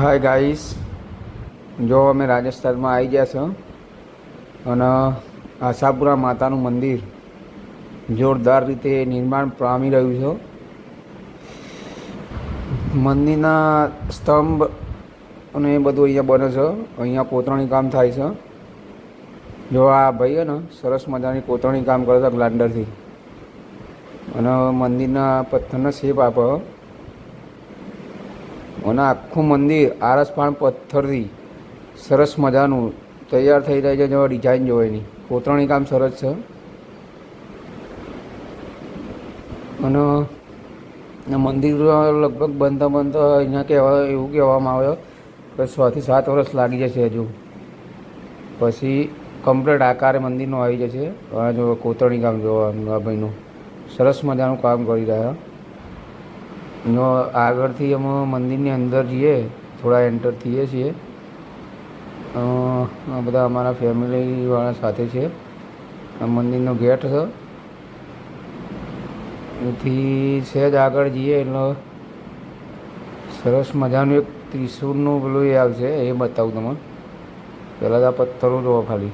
Hi guys જો અમે રાજસ્થાનમાં આવી ગયા છો અને આશાપુરા માતાનું મંદિર જોરદાર રીતે નિર્માણ પામી રહ્યું છે. મંદિરના સ્તંભ અને એ બધું અહીંયા બને છે. અહીંયા કોતરણી કામ થાય છે. જો આ ભાઈ છે ને, સરસ મજાની કોતરણી કામ કરે છે ગ્લાન્ડરથી. અને મંદિરના પથ્થરના શેપ આપે અને આખું મંદિર આરસપાણ પથ્થરથી સરસ મજાનું તૈયાર થઈ જાય છે જેવા ડિઝાઇન જોવે એની. કોતરણી કામ સરસ છે. અને મંદિર લગભગ બનતા બનતા અહીંયા કહેવા એવું કહેવામાં આવે કે છથી સાત વર્ષ લાગી જશે હજુ. પછી કમ્પ્લીટ આકારે મંદિરનો આવી જશે. જો કોતરણી કામ જોવાનું, આ ભાઈનું. સરસ મજાનું કામ કરી રહ્યા. આગળથી અમે મંદિરની અંદર જઈએ, થોડા એન્ટર થઈએ છીએ. આ બધા અમારા ફેમિલીવાળા સાથે છે. મંદિરનો ગેટ છે. એથી સહેજ આગળ જઈએ, એટલે સરસ મજાનું એક ત્રિશૂળનું પેલું એ આવશે, એ બતાવું તમને. પહેલાં આ પથ્થરો જોવા ખાલી.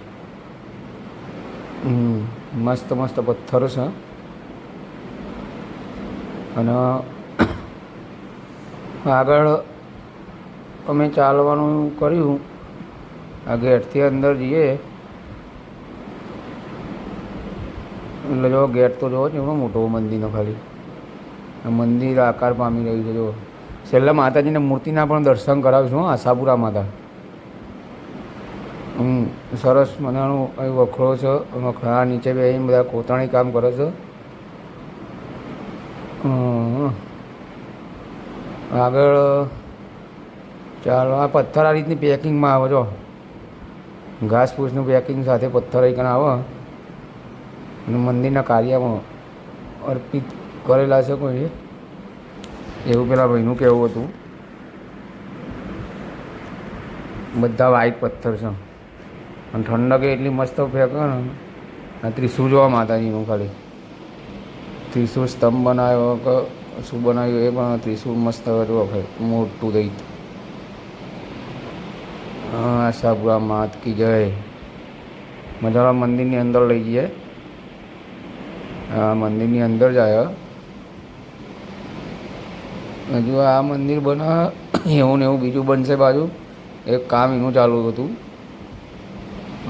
મસ્ત મસ્ત પથ્થરો છે. અને આગળ અમે ચાલવાનું કર્યું. આ ગેટથી અંદર જઈએ. એટલે જો ગેટ તો જોવો એવડો મોટો મંદિરનો ખાલી. મંદિર આકાર પામી રહ્યું છે જો છેલ્લે માતાજીને મૂર્તિના પણ દર્શન કરાવીશું, હું, આશાપુરા માતા. હમ, સરસ મજાનું અહીં વખરો છે વખરા નીચે બેસીને બધા કોતરણી કામ કરે છે. હમ. આગળ, ચાલો, આ પથ્થર આ રીતની પેકિંગમાં આવે, જો. ઘાસ ફૂસનું પેકિંગ સાથે પથ્થર અહીં આવે. અને મંદિરના કાર્યમાં અર્પિત કરેલા છે કોઈ? એવું પેલા ભાઈનું કહેવું હતું. બધા વ્હાઈટ પથ્થર છે. અને ઠંડક એટલી મસ્ત ફેંકે ને. ત્રિશુ જોવા માતાજીનું ખાલી. ત્રિશુ સ્તંભ બનાવ્યો કે શું બનાવ્યું એ પણ ત્રિશુળ મસ્ત હતું ભાઈ મોટું દઈ આશાપુરા માત કી જય. મજાના મંદિરની અંદર લઈ જઈએ. આ મંદિરની અંદર જ આવ્યા હજુ આ મંદિર બના, એવું ને એવું બીજું બનશે બાજુ. એક કામ એનું ચાલુ હતું.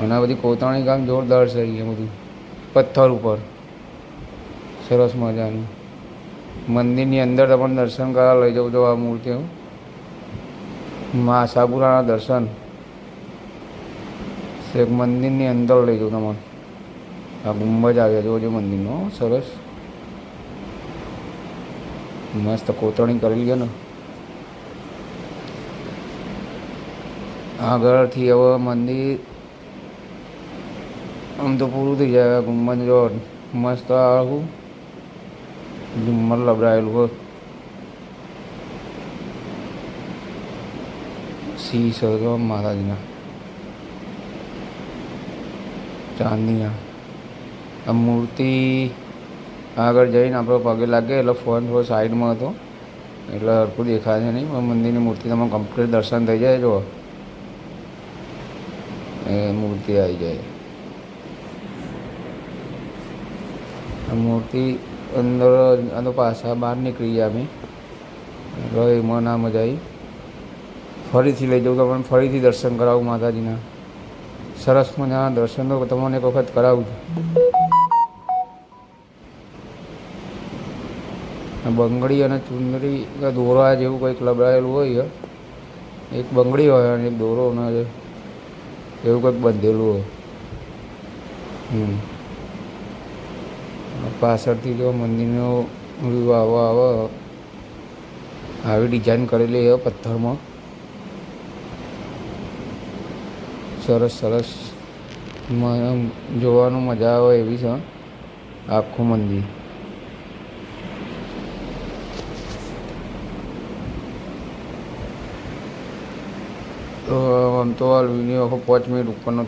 અને આ બધી કોતરણી કામ જોરદાર છે અહીંયા બધું. પથ્થર ઉપર. સરસ મજાનું. મંદિરની અંદર તમને દર્શન કરવા લઈ જાઉં તો આ મૂર્તિઓ મા આશાપુરાના દર્શન. એક મંદિરની અંદર લઈ જાઉં તમને. આ ગુંબજ આવ્યા જોજો મંદિરનો હો, સરસ. મસ્ત કોતરણી કરેલી છે ને. આગળથી હવે મંદિર આમ તો પૂરું થઈ જાય ગુંબજ જો મસ્ત આખું ઝુમ્મર લબડાયેલું હોય. શીશ હતો માતાજીના. ચાંદીના. આ મૂર્તિ આગળ જઈને આપણો પગે લાગે એટલે ફોન થોડો સાઈડમાં હતો. એટલે હરખું દેખાય છે નહીં, પણ મંદિરની મૂર્તિ તમે કમ્પ્લીટ દર્શન થઈ જાય જો એ મૂર્તિ આવી જાય. આ મૂર્તિ અંદર આ તો પાછા બહાર નીકળી ગયા અમે. રહી એમાં ના મજા આવી ફરીથી લઈ જાઉં તમને ફરીથી દર્શન કરાવું માતાજીના. સરસ મજાના દર્શન તો તમને એક વખત કરાવું બંગડી અને ચુંદડી દોરા જેવું કંઈક લબડાયેલું હોય એક બંગડી હોય અને એક દોરો અને એવું કંઈક બંધેલું હોય. હમ. પાછળથી જો મંદિરનો વ્યૂ આવો આવો, આવી ડિઝાઇન કરેલી એ પથ્થરમાં. સરસ સરસ. જોવાનું મજા આવે એવી છે આખું મંદિર. તો આમ તો આ વીડિયો આખો પાંચ મિનિટ ઉપરનો